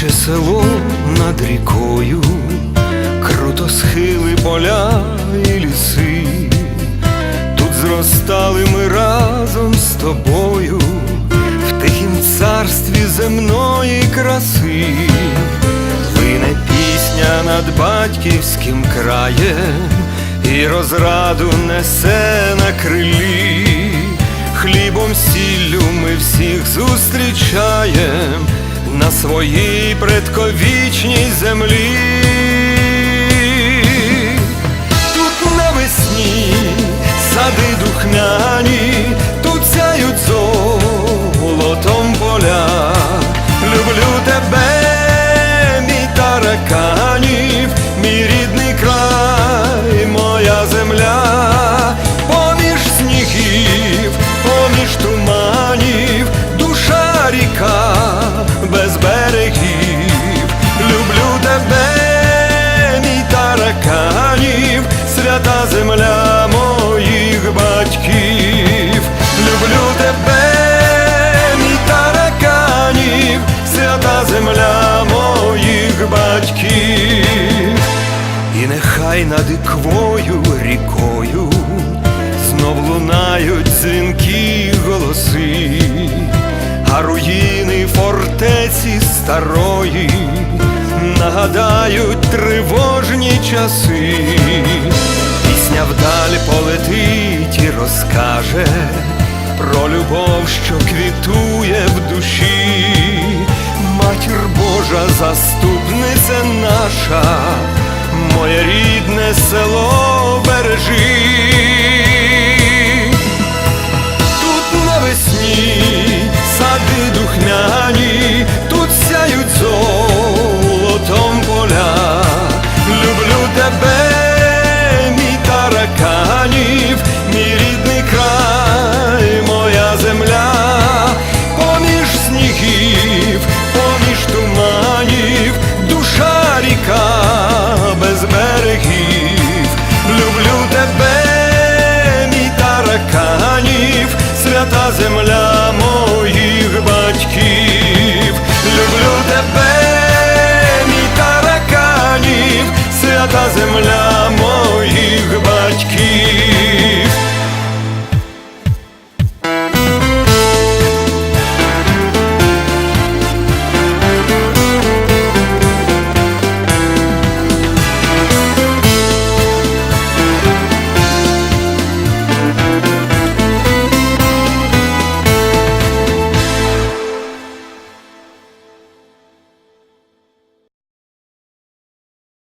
село над рікою, круто схили поля і ліси. Тут зростали ми разом з тобою в тихім царстві земної краси. Лине пісня над батьківським краєм і розраду несе на крилі. Хлібом сіллю ми всіх зустрічаєм на своїй предковічній землі. Тут навесні сади духняні, тут сяють золотом батьків. І нехай над іквою рікою знов лунають дзвінки голоси, а руїни фортеці старої нагадають тривожні часи. Пісня вдаль полетить і розкаже про любов, що квітує в душі. Матір Божа, заступниця наша, моє рідне село бережи. земля моїх батьків.